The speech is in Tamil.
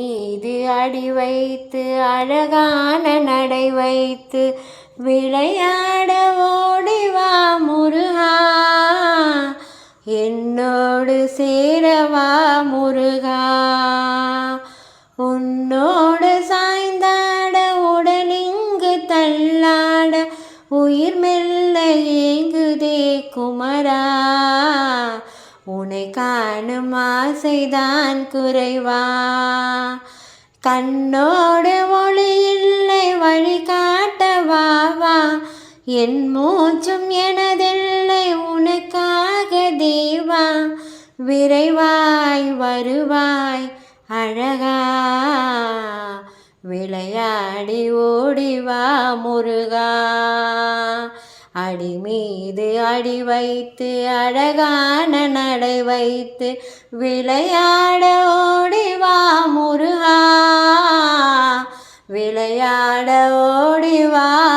இது அடி வைத்து அழகான நடை வைத்து விளையாட ஓடிவா முருகா. என்னோடு சேரவா முருகா. உன்னோடு சாய்ந்தாட உடலிங்கு தள்ளாட உயிர் மெல்ல ஏங்குதே குமரா. உனை காணும் ஆசைதான் குறைவா. கண்ணோடு ஒளி இல்லை வழி காட்டவா என் மூச்சும் எனதில்லை உனக்காக தேவா. விரைவாய் வருவாய் அழகா. விளையாடி ஓடிவா முருகா. அடி மீது அடி வைத்து அழகான நடை வைத்து விளையாட ஓடிவா முருகா. விளையாட ஓடிவா